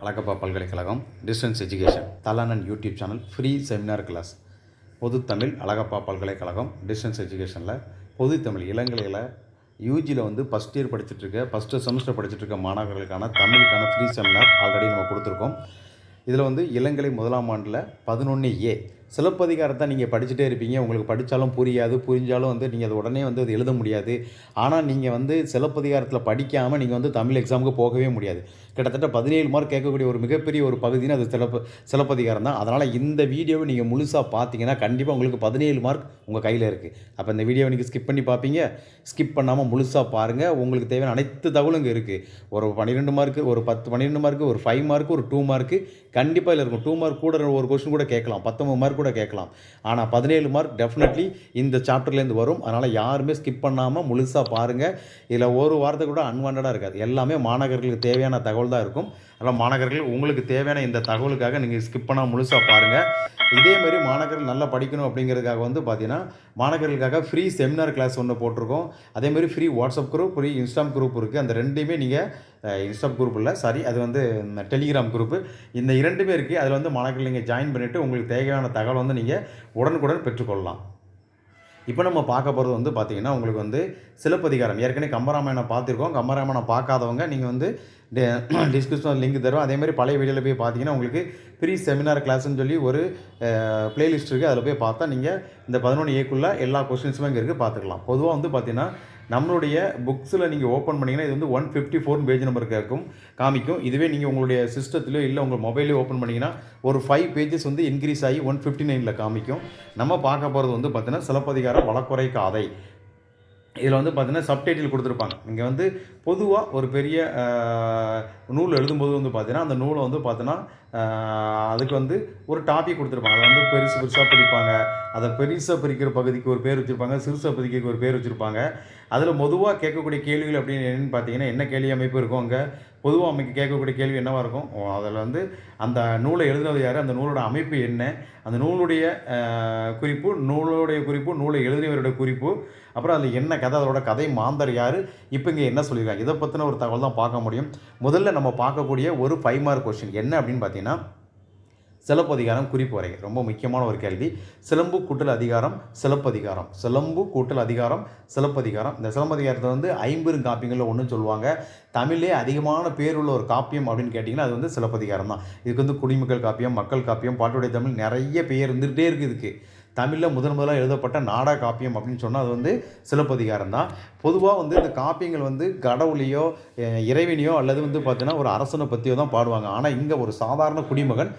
அழகப்பா பல்கலைக்கழகம் distance education தலானன் YouTube channel free seminar class. பொதுத்தமிழ் Alagappa பல்கலைக்கழகம் distance எஜுகேஷனில். பொதுத்தமிழ் இளங்கலையில் யூஜியில் வந்து ஃபஸ்ட் இயர் படிச்சுட்டு இருக்க ஃபஸ்ட்டு செமஸ்டர் படிச்சுட்டுருக்க மாணவர்களுக்கான தமிழுக்கான ஃப்ரீ செமினார் ஆல்ரெடி நம்ம கொடுத்துருக்கோம். இதில் வந்து இளங்கலை முதலாம் ஆண்டில் பதினொன்று ஏ சிலப்பதிகாரத்தை நீங்கள் படிச்சுட்டே இருப்பீங்க. உங்களுக்கு படித்தாலும் புரியாது புரிஞ்சாலும் வந்து நீங்கள் அதை உடனே வந்து அது எழுத முடியாது. ஆனால் நீங்கள் வந்து சிலப்பதிகாரத்தில் படிக்காமல் நீங்கள் வந்து தமிழ் எக்ஸாமுக்கு போகவே முடியாது. கிட்டத்தட்ட பதினேழு மார்க் கேட்கக்கூடிய ஒரு மிகப்பெரிய ஒரு பகுதின்னு அது சிலப்ப சிலப்பதிகாரம் தான். அதனால் இந்த வீடியோவை நீங்கள் முழுசாக பார்த்தீங்கன்னா கண்டிப்பாக உங்களுக்கு பதினேழு மார்க் உங்கள் கையில் இருக்குது அப்போ இந்த வீடியோவை நீங்கள் ஸ்கிப் பண்ணி பார்ப்பீங்க ஸ்கிப் பண்ணாமல் முழுசாக பாருங்கள் உங்களுக்கு தேவையான அனைத்து தகவலும் இங்கே இருக்குது ஒரு பன்னிரெண்டு மார்க்கு ஒரு பத்து பன்னிரெண்டு மார்க்கு ஒரு ஃபைவ் மார்க்கு ஒரு டூ மார்க்கு கண்டிப்பாக இதில் இருக்கும். டூ மார்க் கூட ஒரு கொஸ்டின் கூட கேட்கலாம். பத்தொம்பது மார்க் கூட கேட்கலாம். ஆனால் பதினேழு மார்க் டெஃபினெட்லி இந்த சாப்டர்லேருந்து வரும். அதனால் யாருமே ஸ்கிப் பண்ணாமல் முழுசாக பாருங்கள் இதில் ஒரு வாரத்தை கூட அன்வான்டாக இருக்காது. எல்லாமே மாணவர்களுக்கு தேவையான தகவல் தான் இருக்கும். அதனால் மாணவர்கள் உங்களுக்கு தேவையான இந்த தகவலுக்காக நீங்கள் ஸ்கிப் பண்ணால் முழுசாக பாருங்கள் இதேமாரி மாணவர்கள் நல்லா படிக்கணும் அப்படிங்கிறதுக்காக வந்து பார்த்தீங்கன்னா மாணவர்களுக்காக ஃப்ரீ செமினார் கிளாஸ் ஒன்று போட்டிருக்கோம். அதே மாதிரி free WhatsApp group free Insta group இருக்குது அந்த ரெண்டையுமே நீங்கள் இன்ஸ்டாம் குரூப் இல்லை சாரி அது வந்து டெலிகிராம் குரூப்பு இந்த இரண்டுமே இருக்குது அதில் வந்து மாணவர்கள் நீங்கள் ஜாயின் பண்ணிவிட்டு உங்களுக்கு தேவையான தகவல் வந்து நீங்கள் உடனுக்குடன் பெற்றுக்கொள்ளலாம். இப்போ நம்ம பார்க்க போகிறது வந்து பார்த்திங்கன்னா உங்களுக்கு வந்து சிலப்பதிகாரம். ஏற்கனவே கம்பராமாயணம் பார்த்துருக்கோம். கம்பராமாயணம் பார்க்காதவங்க நீங்கள் வந்து டிஸ்கிரிப்ஷன் லிங்க் தரும் அதே மாதிரி பழைய வீடியோவில் போய் பார்த்தீங்கன்னா உங்களுக்கு ப்ரீ செமினார் கிளாஸ்ன்னு சொல்லி ஒரு பிளேலிஸ்ட் இருக்குது அதில் போய் பார்த்தா நீங்கள் இந்த பதினொன்று ஏக்குள்ளே எல்லா கொஸ்டின்ஸுமே இங்கே இருக்குது பார்த்துக்கலாம் பொதுவாக வந்து பார்த்தீங்கன்னா நம்மளுடைய புக்ஸில் நீங்கள் ஓப்பன் பண்ணிங்கன்னா இது வந்து one fifty four page number கேட்கும் காமிக்கும். இதுவே நீங்கள் உங்களுடைய சிஸ்டத்துலையோ இல்லை உங்கள் மொபைலையோ ஓப்பன் பண்ணிங்கன்னா ஒரு ஃபைவ் பேஜஸ் வந்து இன்க்ரீஸ் ஆகி ஒன் ஃபிஃப்டி நைனில் காமிக்கும். நம்ம பார்க்க போகிறது வந்து பார்த்தீங்கன்னா சிலப்பதிகாரம் வழக்குறை காதை. இதில் வந்து பார்த்தீங்கன்னா சப்டைட்டில் கொடுத்துருப்பாங்க. இங்கே வந்து பொதுவாக ஒரு பெரிய நூல் எழுதும்போது வந்து பார்த்தீங்கன்னா அந்த நூலை வந்து பார்த்தீங்கன்னா அதுக்கு வந்து ஒரு டாபிக் கொடுத்துருப்பாங்க. அதை வந்து பெருசு பெருசாக பிரிப்பாங்க. அதை பெருசாக பிரிக்கிற பகுதிக்கு ஒரு பேர் வச்சுருப்பாங்க. சிறுசாக பகுதிக்கு ஒரு பேர் வச்சுருப்பாங்க. அதில் பொதுவாக கேட்கக்கூடிய கேள்விகள் அப்படின்னு என்னென்னு பார்த்தீங்கன்னா என்ன கேள்வி அமைப்பு இருக்கும் அங்கே? பொதுவாக அமைக்க கேட்கக்கூடிய கேள்வி என்னவாக இருக்கும்? அதில் வந்து அந்த நூலை எழுதுனது யார்? அந்த நூலோட அமைப்பு என்ன? அந்த நூலுடைய குறிப்பு நூலுடைய குறிப்பு நூலை எழுதினவருடைய குறிப்பு அப்புறம் அதில் என்ன கதை அதோட கதை மாந்தர் யார்? இப்போ இங்கே என்ன சொல்லியிருக்காங்க? இதை பற்றின ஒரு தகவல் தான் பார்க்க முடியும். முதல்ல நம்ம பார்க்கக்கூடிய ஒரு ஃபைவ் மார்க் கொஸ்டின் என்ன அப்படின்னு பார்த்தீங்கன்னா சிலப்பதிகாரம் குறிப்பு வரை. ரொம்ப முக்கியமான ஒரு கேள்வி. சிலம்பு கூட்டல் அதிகாரம் சிலப்பதிகாரம் சிலம்பு கூட்டல் அதிகாரம் சிலப்பதிகாரம் இந்த சிலப்பதிகாரத்தை வந்து ஐம்பெரும் காப்பியங்களில் ஒன்று சொல்லுவாங்க. தமிழே அதிகமான பேர் உள்ள ஒரு காப்பியம் அப்படின்னு கேட்டிங்கன்னா அது வந்து சிலப்பதிகாரம் தான். இதுக்கு வந்து குடிமக்கள் காப்பியம் மக்கள் காப்பியம் பாட்டுடைய தமிழ் நிறைய பேர் இருந்துகிட்டே இருக்குது இதுக்கு. தமிழில் முதன் முதலாக எழுதப்பட்ட நாடக காப்பியம் அப்படின்னு சொன்னால் அது வந்து சிலப்பதிகாரம் தான். பொதுவாக வந்து இந்த காப்பியங்கள் வந்து கடவுளையோ இறைவனையோ அல்லது வந்து பார்த்தீங்கன்னா ஒரு அரசனை பற்றியோ தான் பாடுவாங்க. ஆனால் இங்கே ஒரு சாதாரண குடிமகன்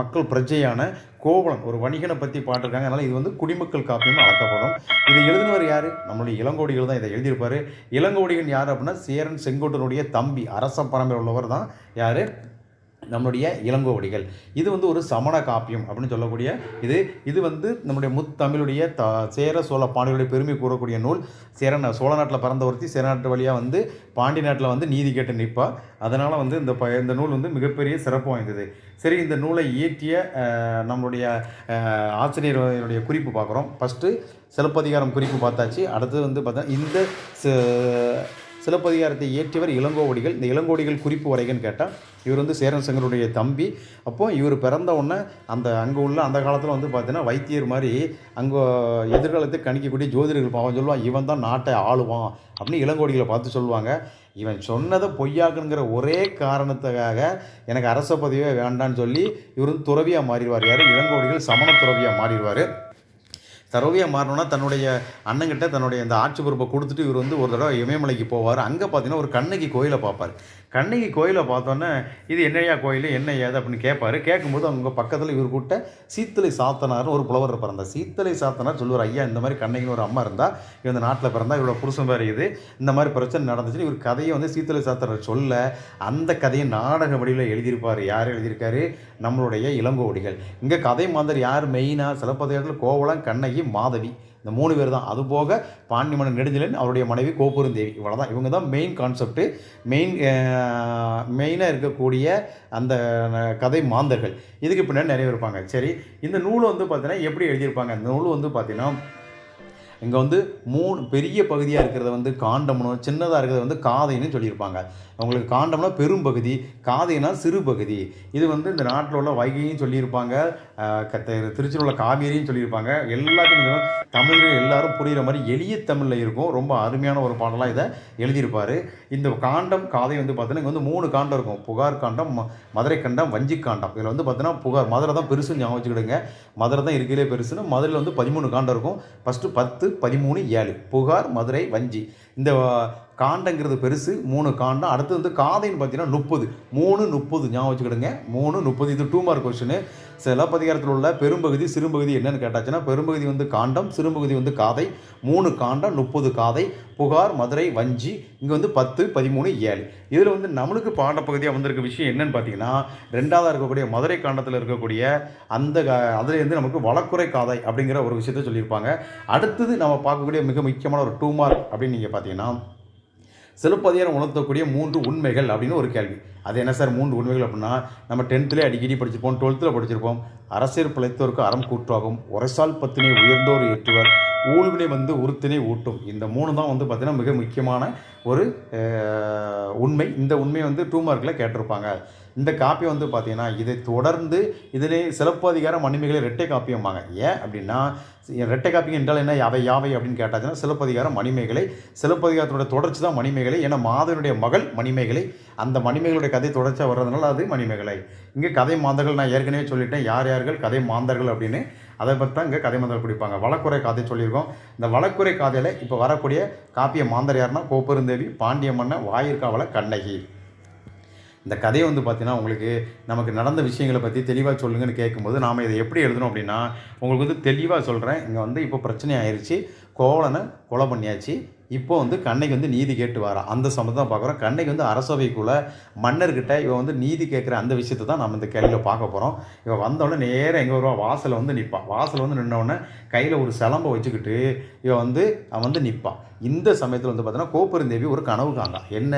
மக்கள் பிரஜையான கோவலன் ஒரு வணிகனை பற்றி பாட்டிருக்காங்க அதனால் இது வந்து குடிமக்கள் காப்பியம் அழைக்கப்படும். இதை எழுதினவர் யார்? நம்மளுடைய இளங்கோடிகள் தான் இதை எழுதியிருப்பார். இளங்கோடிகள் யார் அப்படின்னா சேரன் செங்கோட்டனுடைய தம்பி அரச பரம்பரை உள்ளவர் தான் யார்? நம்மளுடைய இளங்கோவடிகள் இது வந்து ஒரு சமண காப்பியம் அப்படின்னு சொல்லக்கூடிய இது. இது வந்து நம்முடைய முத்தமிழுடைய த சேர சோழ பாண்டியருடைய பெருமை கூறக்கூடிய நூல். சேர சோழ நாட்டில் பிறந்த ஒருத்தி சேர நாட்டு வழியாக வந்து பாண்டி நாட்டில் வந்து நீதி கேட்டு நிற்பா. அதனால் வந்து இந்த ப இந்த நூல் வந்து மிகப்பெரிய சிறப்பு வாய்ந்தது. சரி இந்த நூலை இயற்றிய நம்மளுடைய ஆசிரியருடைய குறிப்பு பார்க்குறோம். ஃபஸ்ட்டு சிலப்பதிகாரம் குறிப்பு பார்த்தாச்சு. அடுத்தது வந்து பார்த்தா இந்த ச- சிலப்பதிகாரத்தை இயற்றியவர் இளங்கோவடிகள். இந்த இளங்கோடிகள் குறிப்பு வரைகன்னு கேட்டால் இவர் வந்து சேரன் சங்கருடைய தம்பி. அப்போ இவர் பிறந்த உடனே அந்த அங்கே உள்ள அந்த காலத்தில் வந்து பார்த்தீங்கன்னா வைத்தியர் மாதிரி அங்கே எதிர்காலத்தை கணிக்கக்கூடிய ஜோதிடர்கள் அவன் சொல்லுவான். இவன் தான் நாட்டை ஆளுவான் அப்படின்னு இளங்கோடிகளை பார்த்து சொல்லுவாங்க. இவன் சொன்னதை பொய்யாக்குங்கிற ஒரே காரணத்துக்காக எனக்கு அரச பதவியே வேண்டான்னு சொல்லி இவர் வந்து துறவியாக மாறிடுவார். யார்? இளங்கோடிகள் சமண துறவியாக மாறிடுவார். தரோவியாக மாறணும்னா தன்னுடைய அண்ணங்கிட்ட தன்னுடைய இந்த ஆட்சி பொறுப்பை கொடுத்துட்டு இவர் வந்து ஒரு தடவை இமயமலைக்கு போவார். அங்கே பார்த்தீங்கன்னா ஒரு கண்ணகி கோயிலை பார்ப்பார். கண்ணகி கோயிலை பார்த்தோன்னே இது என்னையா கோயில்? என்ன ஏது? அப்படின்னு கேட்பாரு. கேட்கும்போது அவங்க பக்கத்தில் இவர் கூட்ட சீத்தலை சாத்தனார்னு ஒரு புலவர் இருப்பார். அந்த சீத்தலை சாத்தனார் சொல்லுவார் ஐயா இந்த மாதிரி கண்ணகின்னு ஒரு அம்மா இருந்தால் இவன் இந்த நாட்டில் பிறந்தா இவரோட புருஷன் வேறு இது இந்த மாதிரி பிரச்சனை நடந்துச்சுன்னு இவர் கதையை வந்து சீத்தலை சாத்தனார் சொல்ல அந்த கதையை நாடக வடிவில் எழுதியிருப்பார். யார் எழுதியிருக்காரு? நம்மளுடைய இளங்கோடிகள். இங்கே கதை மாந்தர் யார்? மெயினாக சிலப்பதிகாரத்தில் கோவலம் கண்ணகி மாதவி. இந்த மூணு பேர் தான். அது போக பாண்டிமன்னன் நெடுஞ்செழியன் அவருடைய மனைவி கோபுரந்தேவி. இவ்வளோ தான் இவங்க தான் மெயின் கான்செப்ட்டு மெயின் மெயினாக இருக்கக்கூடிய அந்த கதை மாந்தர்கள். இதுக்கு பின்னாடி நிறைய இருப்பாங்க. சரி இந்த நூல் வந்து பார்த்தீங்கன்னா எப்படி எழுதியிருப்பாங்க? இந்த நூல் வந்து பார்த்தீங்கன்னா இங்கே வந்து மூணு பெரிய பகுதியாக இருக்கிறத வந்து காண்டம்னு சின்னதாக இருக்கிறத வந்து காதைன்னு சொல்லியிருப்பாங்க. அவங்களுக்கு காண்டம்னா பெரும்பகுதி காதைனா சிறு பகுதி இது வந்து இந்த நாட்டில் உள்ள வைகையும் சொல்லியிருப்பாங்க கத்த- திருச்சியில் உள்ள காவேரியும் சொல்லியிருப்பாங்க. எல்லாத்துக்கும் தமிழர்கள் எல்லாரும் புரிகிற மாதிரி எளிய தமிழில் இருக்கும். ரொம்ப அருமையான ஒரு பாடலாக இதை எழுதியிருப்பார். இந்த காண்டம் காதை வந்து பார்த்தீங்கன்னா இங்கே வந்து மூணு காண்டம் இருக்கும். புகார் காண்டம் ம- மதுரை கண்டம் வஞ்சி காண்டம். இதில் வந்து பார்த்தீங்கன்னா புகார் மதுரை தான் பெருசுன்னு ஞாபகம் வச்சுக்கிடுங்க. மதுரை தான் இருக்கிறே பெருசுன்னு மதுரையில் வந்து பதிமூணு காண்டம் இருக்கும். ஃபஸ்ட்டு பத்து பதிமூணு ஏழு. புகார் மதுரை வஞ்சி. இந்த காண்டங்கிறது பெருசு மூணு காண்டம் அடுத்து வந்து காதைன்னு பார்த்தீங்கன்னா முப்பது. மூணு முப்பது. ஞாபகம் வச்சுக்கிடுங்க. மூணு முப்பது. இது டூ மார்க் கொஸ்டின் சிலப்பதிகாரத்தில் உள்ள பெரும்பகுதி சிறுபகுதி என்னென்னு கேட்டாச்சுன்னா பெரும்பகுதி வந்து காண்டம் சிறுபகுதி வந்து காதை மூணு காண்டம் முப்பது காதை புகார் மதுரை வஞ்சி இங்கே வந்து பத்து பதிமூணு ஏழு. இதில் வந்து நம்மளுக்கு பாடப்பகுதியாக வந்திருக்க விஷயம் என்னென்னு பார்த்தீங்கன்னா ரெண்டாவதாக இருக்கக்கூடிய மதுரை காண்டத்தில் இருக்கக்கூடிய அந்த க- அதுல நமக்கு வழக்குறை காதை அப்படிங்கிற ஒரு விஷயத்த சொல்லியிருப்பாங்க. அடுத்தது நம்ம பார்க்கக்கூடிய மிக முக்கியமான ஒரு டூ மார்க் அப்படின்னு நீங்கள் பார்த்தீங்கன்னா சிலப்பதிகாரம் உணர்த்தக்கூடிய மூன்று உண்மைகள் அப்படின்னு ஒரு கேள்வி. அது என்ன சார் மூன்று உண்மைகள் அப்படின்னா நம்ம டென்த்துலேயே அடிக்கடி படிச்சிருப்போம் டுவெல்த்தில் படிச்சிருப்போம். அரசியல் பிழைத்தோருக்கு அறம் கூற்றாகும். உரைசால் பத்தினை உயர்ந்தோர் ஏற்றுவர் ஊழ்வினை வந்து உறுத்தினை ஊட்டும். இந்த மூணு தான் வந்து பார்த்திங்கன்னா மிக முக்கியமான ஒரு உண்மை. இந்த உண்மையை வந்து டூ மார்க்கில் கேட்டிருப்பாங்க. இந்த காப்பி வந்து பார்த்தீங்கன்னா இதை தொடர்ந்து இதிலே சிலப்பதிகார மணிமேகலை ரெட்டை காப்பியம்பாங்க. ஏன் அப்படின்னா ரெட்டை காப்பி என்றால் என்ன? யாவை யாவை அப்படின்னு கேட்டாச்சுன்னா சிலப்பதிகாரம் மணிமேகலை. சிலப்பதிகாரத்தோட தொடர்ச்சி தான் மணிமேகலை. ஏன்னா மாதவனுடைய மகள் மணிமேகலை. அந்த மணிமேகலுடைய கதை தொடர்ச்சியாக வர்றதுனால அது மணிமேகலை. இங்கே கதை மாந்தர்கள் நான் ஏற்கனவே சொல்லிட்டேன். யார் யார்கள்? கதை மாந்தர்கள் அப்படின்னு அதை பற்றி தான் இங்கே கதை மந்திரம் குடிப்பாங்க வழக்குறை காதை சொல்லியிருக்கோம். இந்த வழக்குறை காதையில் இப்போ வரக்கூடிய காப்பிய மாந்தர் யாருன்னா கோப்பெருந்தேவி பாண்டிய மன்னன் வாயிற்காவல கண்ணகி. இந்த கதையை வந்து பார்த்தீங்கன்னா உங்களுக்கு நமக்கு நடந்த விஷயங்களை பற்றி தெளிவாக சொல்லுங்கன்னு கேட்கும்போது நாம் இதை எப்படி எழுதணும் அப்படின்னா உங்களுக்கு வந்து தெளிவாக சொல்கிறேன் இங்கே வந்து இப்போ பிரச்சனை ஆயிடுச்சு கோவலனை கொலை பண்ணியாச்சு. இப்போ வந்து கண்ணைக்கு வந்து நீதி கேட்டு வரான் அந்த சம்மந்தம் தான் பார்க்குறோம். கண்ணைக்கு வந்து அரசவைக்குள்ளே மன்னர்கிட்ட இவன் வந்து நீதி கேட்குற அந்த விஷயத்தை தான் நம்ம இந்த கேள்வியில் பார்க்க போகிறோம் இவன் வந்தோடனே நேராக எங்கே வருவா? வாசலில் வந்து நிற்பான் வாசலில் வந்து நின்னோடனே கையில் ஒரு சிலம்பை வச்சுக்கிட்டு இவன் வந்து அவன் வந்து நிற்பான் இந்த சமயத்தில் வந்து பார்த்தோன்னா கோப்பெருந்தேவி ஒரு கனவு காங்க என்ன?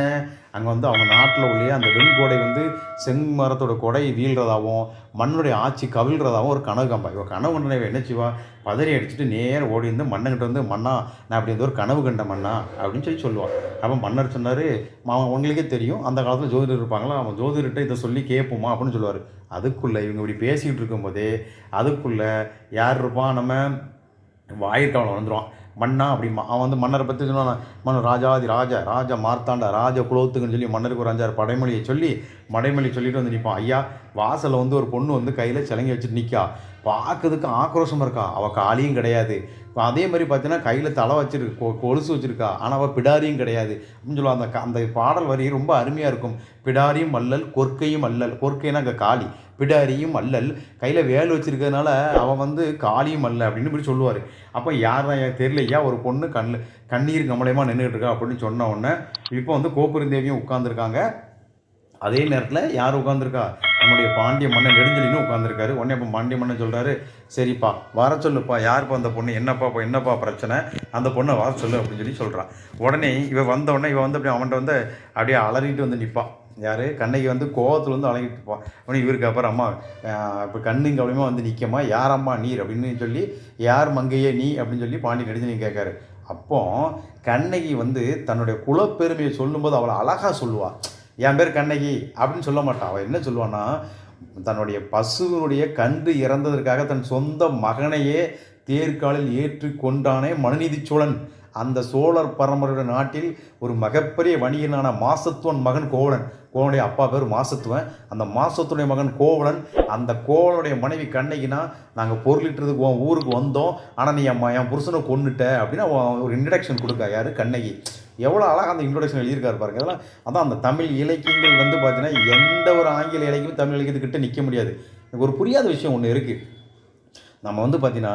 அங்கே வந்து அவங்க நாட்டில் உள்ளே அந்த வெண்கோடை வந்து செம்மரத்தோட கொடை வீழ்கிறதாகவும் மண்ணுடைய ஆட்சி கவிழ்கிறதாகவும் ஒரு கனவு காம்பா இவன் கனவு கண்டன என்ன செய்வா? பதறி அடிச்சுட்டு நேரம் ஓடி இருந்து மண்ணங்கிட்ட வந்து மன்னா நான் அப்படி வந்து ஒரு கனவு கண்ட மன்னா அப்படின்னு சொல்லி சொல்லுவான் அப்போ மன்னர் சொன்னார் அவன் உங்களுக்கே தெரியும் அந்த காலத்தில் ஜோதிடர் இருப்பாங்களா? அவன் ஜோதிடர்கிட்ட இதை சொல்லி கேட்போமா? அப்படின்னு சொல்லுவார். அதுக்குள்ளே இவங்க இப்படி பேசிக்கிட்டு இருக்கும்போதே அதுக்குள்ளே யார் இருப்பான் நம்ம வாயிற்காவலம் வந்துடுவான் மன்னா அப்படிமா அவன் வந்து மன்னரை பற்றி சொன்னான் மன்னர் ராஜாதி ராஜா ராஜா மார்த்தாண்டா ராஜ குலோத்துக்குன்னு சொல்லி மன்னருக்கு ஒரு அஞ்சாறு படைமொழியை சொல்லி மடைமொழி சொல்லிட்டு வந்து நிற்பான் ஐயா வாசலில் வந்து ஒரு பொண்ணு வந்து கையில் சிலங்கி வச்சுட்டு நிற்கா பார்க்கறதுக்கு ஆக்ரோஷமாக இருக்கா? அவள் காலியும் கிடையாது. இப்போ அதே மாதிரி பார்த்தீங்கன்னா கையில் தலை வச்சிருக்கு கொ கொலுசு வச்சுருக்கா. ஆனால் அவள் பிடாரியும் கிடையாது. அப்படின்னு சொல்லுவாள் அந்த அந்த பாடல் வரி ரொம்ப அருமையாக இருக்கும். பிடாரியும் அல்லல் கொற்கையும் அல்லல். கொற்கைன்னா அங்கே காளி பிடாரியும் அல்லல். கையில் வேல் வச்சிருக்கிறதுனால அவன் வந்து காளியும் அல்ல அப்படின்னு இப்படி சொல்லுவார். அப்போ யார் தான் தெரியலையா? ஒரு பொண்ணு கண் கண்ணீர் கமலயமாக நின்றுட்டு இருக்கா அப்படின்னு சொன்ன உடனே இப்போ வந்து கோபுரந்தேவியும் உட்காந்துருக்காங்க அதே நேரத்தில் யார் உட்காந்துருக்கா நம்முடைய பாண்டிய மன்னன் நெடுஞ்செலினும் உட்காந்துருக்காரு உடனே இப்போ பாண்டிய மன்னன் சொல்கிறாரு சரிப்பா வர சொல்லுப்பா. யாருப்பா அந்த பொண்ணு? என்னப்பா இப்போ என்னப்பா பிரச்சனை? அந்த பொண்ணை வர சொல்லு அப்படின்னு சொல்லி சொல்கிறான் உடனே இவன் வந்த உடனே இவன் வந்து அப்படியே அவன்கிட்ட வந்து அப்படியே அலறிட்டு வந்து நிற்பான் யார்? கண்ணகி வந்து கோவத்தில் வந்து அழகிட்டு இருப்பான் இவருக்கு அப்புறம் அம்மா இப்போ கண்ணுங்க அப்படியுமா வந்து நிற்கமா யாரம்மா நீர்? அப்படின்னு சொல்லி யார் மங்கையே நீ? அப்படின்னு சொல்லி பாண்டி நெடுஞ்சலியும் கேட்காரு. அப்போ கண்ணகி வந்து தன்னுடைய குலப்பெருமையை சொல்லும்போது அவளை அழகாக சொல்லுவாள் என் பேர் கண்ணகி அப்படின்னு சொல்ல மாட்டான் அவள் என்ன சொல்லுவான்னா தன்னுடைய பசுவினுடைய கன்று இறந்ததற்காக தன் சொந்த மகனையே தேர்காலில் ஏற்றி கொண்டானே மனுநீதி சோழன். அந்த சோழர் பரம்பரையுடைய நாட்டில் ஒரு மிகப்பெரிய வணிகனான மாசத்துவன் மகன் கோவலன். கோவனுடைய அப்பா பேர் மாசத்துவன். அந்த மாசத்துடைய மகன் கோவலன் அந்த கோவலனுடைய மனைவி கண்ணகினா நாங்கள் பொருளிட்டுறதுக்கு உன் ஊருக்கு வந்தோம். ஆனால் நீ என் என் புருஷனை கொண்டுட்ட அப்படின்னு ஒரு இன்ட்ரடக்ஷன் கொடுக்கா யார்? கண்ணகி. எவ்வளோ அழகாக அந்த இன்ட்ரொடக்ஷன் எழுதியிருக்காரு பாருங்க. அதெல்லாம் அதான் அந்த தமிழ் இலக்கியங்கள் வந்து பார்த்தீங்கன்னா எந்த ஒரு ஆங்கில இலக்கியமும் தமிழ் இலக்கியத்துக்கிட்ட நிற்க முடியாது. எனக்கு ஒரு புரியாத விஷயம் ஒன்று இருக்குது நம்ம வந்து பார்த்தீங்கன்னா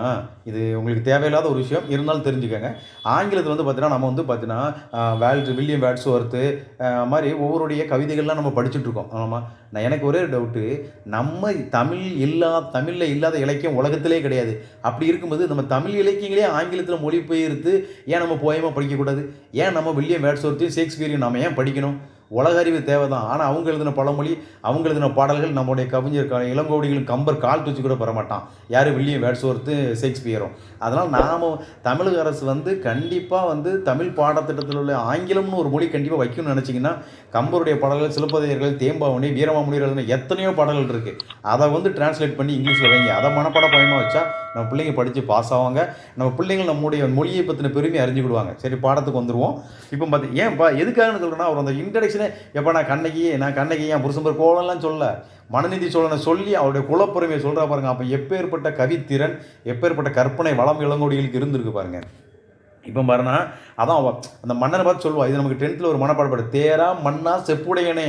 இது உங்களுக்கு தேவையில்லாத ஒரு விஷயம். இருந்தாலும் தெரிஞ்சுக்கோங்க. ஆங்கிலத்தில் வந்து பார்த்தீங்கன்னா நம்ம வந்து பார்த்தீங்கன்னா வேல்ட் வில்லியம் வேட்ஸ் ஒர்த்து மாதிரி ஒவ்வொருடைய கவிதைகள்லாம் நம்ம படிச்சுட்ருக்கோம் ஆமாம் நான் எனக்கு ஒரே டவுட்டு நம்ம தமிழ் இல்லா தமிழில் இல்லாத இலக்கியம் உலகத்திலே கிடையாது. அப்படி இருக்கும்போது நம்ம தமிழ் இலக்கியங்களே ஆங்கிலத்தில் மொழிபெயர்த்து ஏன் நம்ம போயமாக படிக்கக்கூடாது? ஏன் நம்ம வில்லியம் வேட்ஸ் ஒர்த்தையும் ஷேக்ஸ்பியரையும் நம்ம ஏன் படிக்கணும்? உலக அறிவு தேவை தான் ஆனால் அவங்க எழுதின பழமொழி அவங்க எழுதின பாடல்கள் நம்முடைய கவிஞர் இளங்கோடிகளும் கம்பர் கால் தூச்சி கூட பெறமாட்டான். யார் வில்லியம் வேட்ஸ்வர்த்து ஷேக்ஸ்பியரும் அதனால் நாம் தமிழக அரசு வந்து கண்டிப்பாக வந்து தமிழ் பாடத்திட்டத்தில் உள்ள ஆங்கிலம்னு ஒரு மொழி கண்டிப்பாக வைக்கணும்னு நினச்சிங்கன்னா கம்பருடைய பாடல்கள் சிலப்பதியர்கள் தேம்பாவணி வீரமாமுனிவர் எழுதின எத்தனையோ பாடல்கள் இருக்குது அதை வந்து டிரான்ஸ்லேட் பண்ணி இங்கிலீஷில் வைங்க. அதை மனப்பாட பயமாக வச்சா நம்ம பிள்ளைங்க படித்து பாஸ் ஆவாங்க. நம்ம பிள்ளைங்க நம்முடைய மொழியை பற்றின பெருமையை அறிஞ்சுக்கிடுவாங்க. சரி பாடத்துக்கு வந்துடுவோம் இப்போ பார்த்து ஏன்ப்பா எதுக்காகன்னு சொல்கிறேன்னா அவர் அந்த இன்ட்ரடக்ஷனே எப்போ நான் கண்ணகி நான் கண்ணகி என் புருஷம்பர் கோலம்லாம் சொல்ல மனநிதி சோழனை சொல்லி அவருடைய குலப்பெருமையை சொல்கிறா பாருங்க. அப்போ எப்பேற்பட்ட கவித்திறன் எப்பேற்பட்ட கற்பனை வளம் இளங்கோடிகளுக்கு இருந்திருக்கு பாருங்க. இப்போ பாருன்னா அதான் அந்த மன்னனை பார்த்து சொல்லுவா. இது நமக்கு டென்த்தில் ஒரு மனப்பாடப்படு தேரா மன்னா செப்புடையனே.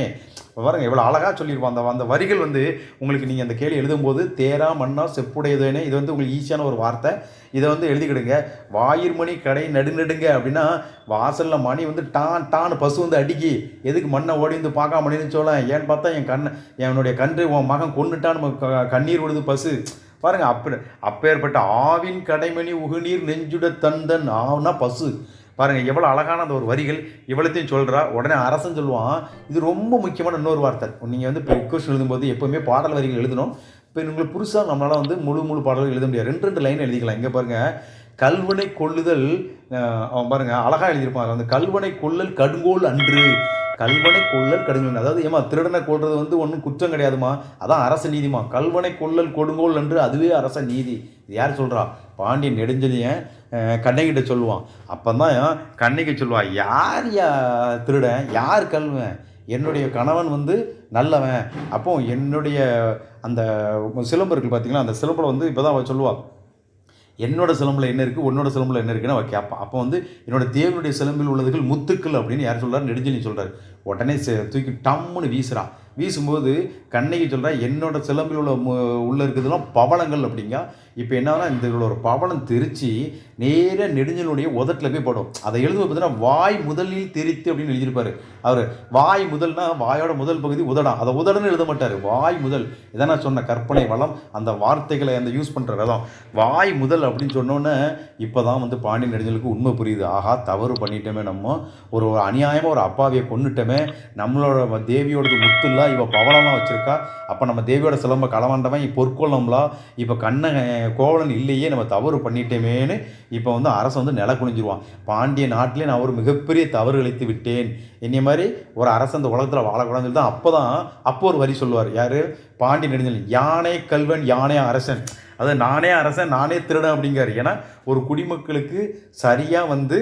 இப்போ பாருங்க எவ்வளோ அழகாக சொல்லியிருப்போம். அந்த அந்த வரிகள் வந்து உங்களுக்கு நீங்கள் அந்த கேள்வி எழுதும்போது தேரா மண்ணா செப்புடையதுன்னு இது வந்து உங்களுக்கு ஈஸியான ஒரு வார்த்தை. இதை வந்து எழுதிக்கிடுங்க. வாயிர்மணி கடை நடுநடுங்க அப்படின்னா வாசலில் மணி வந்து டான் டான் பசு வந்து அடிக்கி எதுக்கு மண்ணை ஓடி வந்து பார்க்காம மணின்னு ஏன்னு பார்த்தா என் கண் என்னுடைய கன்று உன் மகன் கொண்டுட்டான்னு க- கண்ணீர் விடுது பசு. பாருங்கள் அப்ப அப்பேற்பட்ட ஆவின் கடைமணி உகுநீர் நெஞ்சுட தந்தன் ஆவுனா பசு. பாருங்கள் எவ்வளோ அழகான அந்த ஒரு வரிகள் இவ்வளோத்தையும் சொல்கிறா உடனே அரசன் சொல்லுவான் இது ரொம்ப முக்கியமான இன்னொரு வார்த்தை. நீங்கள் வந்து இப்போ கொஸ்டின் எழுதும்போது எப்போவுமே பாடல் வரிகள் எழுதணும். இப்போ உங்களுக்கு புதுசாக நம்மளால் வந்து முழு முழு பாடல்கள் எழுத முடியாது. ரெண்டு ரெண்டு லைன் எழுதிக்கலாம். இங்கே பாருங்கள் கல்வனை கொள்ளுதல் அவன் பாருங்கள் அழகாக எழுதியிருப்பான். அந்த வந்து கல்வனை கொள்ளல் கடுங்கோல் அன்று கல்வனை கொள்ளல் கடுங்கோல் அதாவது ஏமா திருடனை கொள்வது வந்து ஒன்றும் குற்றம் கிடையாதுமா அதான் அரச நீதிமா கல்வனை கொள்ளல் கொடுங்கோல் என்று அதுவே அரச நீதி. இது யார் சொல்கிறா பாண்டியன் நெடுஞ்செழியன் கண்ணைகிட்ட சொல்லுவான். அப்போ தான் கண்ணகி சொல்லுவான் யார் யா திருடன்? யார் கல்வன்? என்னுடைய கணவன் வந்து நல்லவன். அப்போ என்னுடைய அந்த சிலம்பு இருக்குது பார்த்தீங்களா அந்த சிலம்பில் வந்து இப்போ தான் அவள் சொல்லுவாள் என்னோட சிலம்பில் என்ன இருக்குது உன்னோட சிலம்பில் என்ன இருக்குன்னு அவள் கேட்பான் அப்போ வந்து என்னோட தேவனுடைய சிலம்பில் உள்ளதுகள் முத்துக்கள் அப்படின்னு யார் சொல்கிறார் நெடுஞ்சலி சொல்கிறார் உடனே செ- தூக்கி டம்முன்னு வீசுகிறான் வீசும்போது கண்ணகி சொல்கிறா என்னோட சிலம்பில் உள்ள மு- உள்ள இருக்கிறதுலாம் பவளங்கள் அப்படிங்க. இப்போ என்னன்னா இந்த ஒரு பவனம் தெரிச்சு நேராக நெடுஞ்சலுடைய உதட்டில் போய் படும். அதை எழுதுவது பார்த்தீங்கன்னா வாய் முதலில் தெரித்து அப்படின்னு எழுதியிருப்பாரு. அவர் வாய் முதல்னா வாயோட முதல் பகுதி உதடம் அதை உதடன்னு எழுத மாட்டார். வாய் முதல். இதான் நான் சொன்ன கற்பனை வளம். அந்த வார்த்தைகளை அந்த யூஸ் பண்ணுற விதம் வாய் முதல் அப்படின்னு சொன்னோன்னே இப்போ தான் வந்து பாண்டிய நெடுஞ்சலுக்கு உண்மை புரியுது. ஆஹா தவறு பண்ணிட்டோமே நம்ம. ஒரு ஒரு அநியாயமாக ஒரு அப்பாவியை கொன்னுட்டோமே. நம்மளோட தேவியோடது முத்துலாம் இவள் பவனம்லாம் வச்சுருக்கா. அப்போ நம்ம தேவியோட சிலம்ப களவாண்டவன் பொற்கொள்ளம்லாம் இப்போ கண்ணை கோவலன் இல்லையே நம்ம தவறு பண்ணிட்டோமேன்னு இப்போ வந்து அரசு வந்து நில குனிஞ்சிருவான். பாண்டிய நாட்டிலே நான் ஒரு மிகப்பெரிய தவறு இழைத்து விட்டேன். என்னைய மாதிரி ஒரு அரசு அந்த உலகத்தில் வாழக்கூடாதுன்னு சொல்லி தான் அப்போ தான் அப்போ ஒரு வரி சொல்லுவார். யார்? பாண்டிய நெடுஞ்சல் யானை கல்வன் யானை அரசன். அதாவது நானே அரசன் நானே திருடன் அப்படிங்கிறார். ஏன்னா ஒரு குடிமக்களுக்கு சரியாக வந்து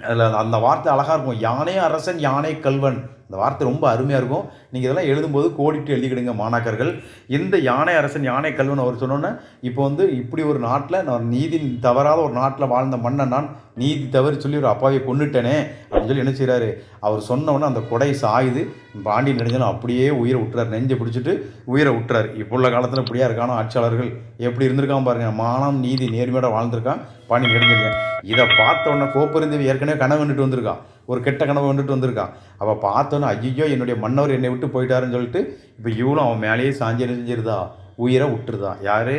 அதில் அந்த வார்த்தை அழகாக இருக்கும். யானை அரசன் யானை கல்வன். இந்த வார்த்தை ரொம்ப அருமையாக இருக்கும். நீங்கள் இதெல்லாம் எழுதும்போது கோடிட்டு எழுதிக்கிடுங்க மாணாக்கர்கள். இந்த யானை அரசன் யானை கல்வன் அவர் சொன்னோன்னே இப்போ வந்து இப்படி ஒரு நாட்டில் நான் நீதி தவறாத ஒரு நாட்டில் வாழ்ந்த மன்னன் நான் நீதி தவறி சொல்லி ஒரு அப்பாவை கொன்னுட்டேனே அப்படின்னு சொல்லி என்ன செய்கிறாரு அவர் சொன்னவொன்னே அந்த கொடை சாயுது. பாண்டி நெடுஞ்சலம் அப்படியே உயிரை விட்டுறாரு. நெஞ்சை பிடிச்சிட்டு உயிரை விட்டுறாரு. இப்போ உள்ள காலத்தில் இப்படியா இருக்கானோ ஆட்சியாளர்கள். எப்படி இருந்திருக்கான் பாருங்க. மானம் நீதி நேர்மையோட வாழ்ந்திருக்கான் பாண்டி நெடுஞ்சலம் இதை பார்த்த உடனே கோப்பருந்தேவி ஏற்கனவே கனவு கண்டுட்டு வந்திருக்கான் ஒரு கெட்ட கனவு வந்துட்டு வந்திருக்கான் அவள் பார்த்தோன்னே ஐயோ என்னுடைய மன்னவர் என்னை விட்டு போயிட்டாருன்னு சொல்லிட்டு இப்போ இவளும் அவன் மேலேயே சாஞ்சி என்ன செஞ்சிருதா? உயிரை விட்டுருதா. யார்?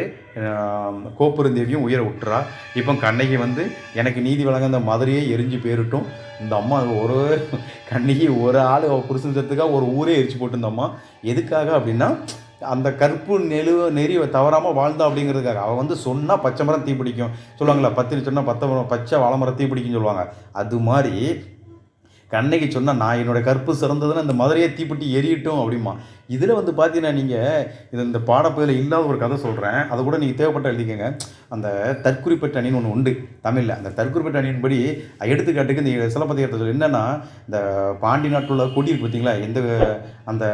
கோப்பெருந்தேவியும் உயிரை விட்டுறா. இப்போ கண்ணகி வந்து எனக்கு நீதி வழங்க அந்த மதுரையே எரிஞ்சு போயிரட்டும். இந்த அம்மா ஒரு கண்ணகி ஒரு ஆள் அவள் புருஷன் செத்துக்காக ஒரு ஊரே எரிச்சு போட்டு அம்மா எதுக்காக அப்படின்னா அந்த கற்பு நெழு நெறி தவறாமல் வாழ்ந்தா அப்படிங்கிறதுக்காக. அவள் வந்து சொன்னால் பச்சை மரம் தீ பிடிக்கும். சொல்லுவாங்களா பத்திரி சொன்னால் பத்த மரம் பச்சை வாழை மரம் தீ பிடிக்கும்னு சொல்லுவாங்க. அது மாதிரி கண்ணகி சொன்னால் நான் என்னோட கற்பு சிறந்ததுன்னு அந்த மதுரையை தீப்பெட்டி எரியட்டும் அப்படிமா இதில் வந்து பார்த்தீங்கன்னா நீங்கள் இது இந்த பாடப்பகுதியில் இல்லாத ஒரு கதை சொல்கிறேன் அதை கூட நீங்கள் தேவைப்பட்ட எழுதிக்கங்க. அந்த தற்குறிப்பட்ட அணின்னு ஒன்று உண்டு தமிழில். அந்த தற்குறிப்பட்ட அணியின்படி எடுத்துக்காட்டுக்கு இந்த சிலப்பதிகாரத்தில் என்னென்னா இந்த பாண்டி நாட்டில் உள்ள கொடி இருக்கு பார்த்தீங்களா எந்த அந்த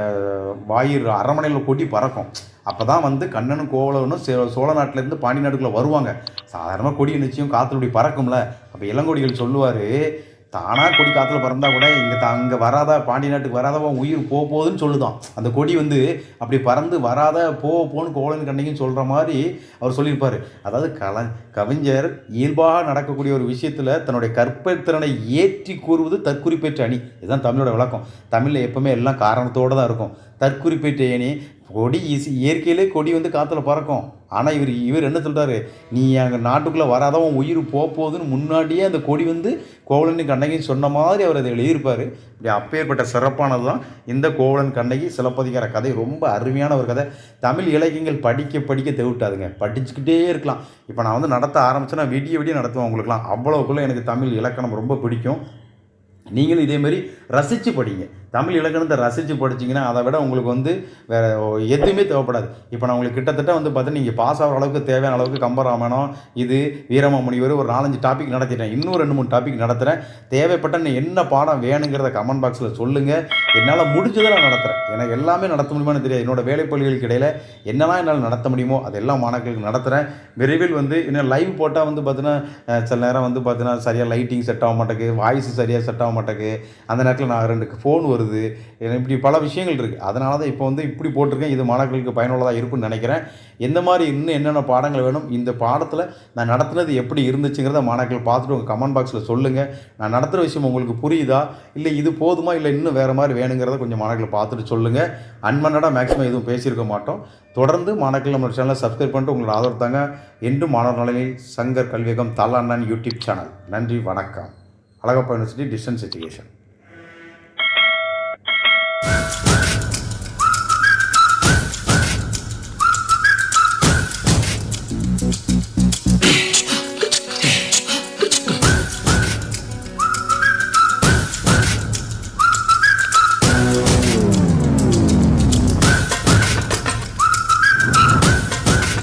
வாயிர் அரண்மனையில் கொடி பறக்கும். அப்போ தான் வந்து கண்ணனும் கோவலனும் சே- சோழ நாட்டிலேருந்து பாண்டி நாட்டுக்குள்ளே வருவாங்க. சாதாரணமாக கொடி நிச்சயம் காற்றுல இப்படி பறக்கும்ல. அப்போ இளங்கொடிகள் சொல்லுவார் தானாக கொடி காற்றுல பறந்தால் கூட இங்கே த அங்கே வராதா பாண்டி நாட்டுக்கு வராதவா உயிர் போக போகுதுன்னு சொல்லுதான். அந்த கொடி வந்து அப்படி பறந்து வராத போ போன்னு கோவலன் கண்ணையும் சொல்கிற மாதிரி அவர் சொல்லியிருப்பார். அதாவது கல கவிஞர் இயல்பாக நடக்கக்கூடிய ஒரு விஷயத்தில் தன்னுடைய கற்பத்திறனை ஏற்றி கூறுவது தற்குறிப்பேற்ற அணி. இதுதான் தமிழோட விளக்கம். தமிழில் எப்போவுமே எல்லாம் காரணத்தோடு தான் இருக்கும். தற்குறிப்பேற்ற அணி. கொடி ஈஸி இயற்கையிலே கொடி வந்து காற்றுல பறக்கும். ஆனால் இவர் இவர் என்ன சொல்கிறாரு நீ எங்கள் நாட்டுக்குள்ளே வராதவன் உன் உயிர் போக போகுதுன்னு முன்னாடியே அந்த கொடி வந்து கோவலன் கண்ணகி சொன்ன மாதிரி அவர் அதை எழுதியிருப்பார். இப்படி அப்பேற்பட்ட சிறப்பானது தான் இந்த கோவலன் கண்ணகி சிலப்பதிகார கதை ரொம்ப அருமையான ஒரு கதை. தமிழ் இலக்கியங்கள் படிக்க படிக்க தேவிட்டாதுங்க. படிச்சுக்கிட்டே இருக்கலாம். இப்போ நான் வந்து நடத்த ஆரம்பிச்சேன்னா விடிய விடிய நடத்துவேன் உங்களுக்குலாம் அவ்வளோக்குள்ளே எனக்கு தமிழ் இலக்கணம் ரொம்ப பிடிக்கும். நீங்களும் இதேமாரி ரசித்து படிங்க. தமிழ் இலக்கணத்தை ரசித்து படிச்சிங்கன்னா அதை விட உங்களுக்கு வந்து வேறு எதுவுமே தேவைப்படாது. இப்போ நான் உங்களுக்கு கிட்டத்தட்ட வந்து பார்த்தீங்கன்னா நீங்கள் பாஸ் ஆகிற அளவுக்கு தேவையான அளவுக்கு கம்பராமாயணம் இது வீரமாமுனிவர் ஒரு நாலஞ்சு டாபிக் நடத்திட்டேன். இன்னும் ரெண்டு மூணு டாபிக் நடத்துகிறேன் தேவைப்பட்ட நீ என்ன பாடம் வேணுங்கிறத கமெண்ட் பாக்ஸில் சொல்லுங்கள் என்னால் முடிஞ்சதை நான் நடத்துகிறேன் எனக்கு எல்லாமே நடத்த முடியுமான்னு தெரியாது. என்னோட வேலைப்பள்ளிகளுக்கு இடையில் என்னெல்லாம் என்னால் நடத்த முடியுமோ அதெல்லாம் மாணவர்களுக்கு நடத்துகிறேன் விரைவில் வந்து இன்னும் லைவ் போட்டால் வந்து பார்த்தீங்கன்னா சில நேரம் வந்து பார்த்தீங்கன்னா சரியாக லைட்டிங் செட் ஆக மாட்டேங்குது. வாய்ஸ் சரியாக செட் ஆக மாட்டேங்குது. அந்த நேரத்தில் நான் ரெண்டு ஃபோன் வருது இப்படி பல விஷயங்கள் இருக்குது அதனால தான் இப்போ வந்து இப்படி போட்டிருக்கேன். இது மாணவர்களுக்கு பயனுள்ளதாக இருக்கும்னு நினைக்கிறேன். எந்த மாதிரி இன்னும் என்னென்ன பாடங்கள் வேணும்? இந்த பாடத்தில் நான் நடத்துனது எப்படி இருந்துச்சுங்கிறத மாணவர்கள் பார்த்துட்டு உங்கள் கமெண்ட் பாக்ஸில் சொல்லுங்கள் நான் நடத்துகிற விஷயம் உங்களுக்கு புரியுதா? இல்லை இது போதுமா? இல்லை இன்னும் வேறு மாதிரி வேணுங்கிறத கொஞ்சம் மாணவர்களை பார்த்துட்டு சொல்லுங்கள் அன்மன்னடாக மேக்ஸிமம் எதுவும் பேசியிருக்க மாட்டோம். தொடர்ந்து மாணவர்கள் நம்ம சேனலை சப்ஸ்கிரைப் பண்ணிட்டு உங்களோட ஆதரவு தாங்க. என்றும் மாணவர் நலனில் சங்கர் கல்வியகம் தலாண்ணன் யூடியூப் சேனல் நன்றி வணக்கம். Alagappa university distance education you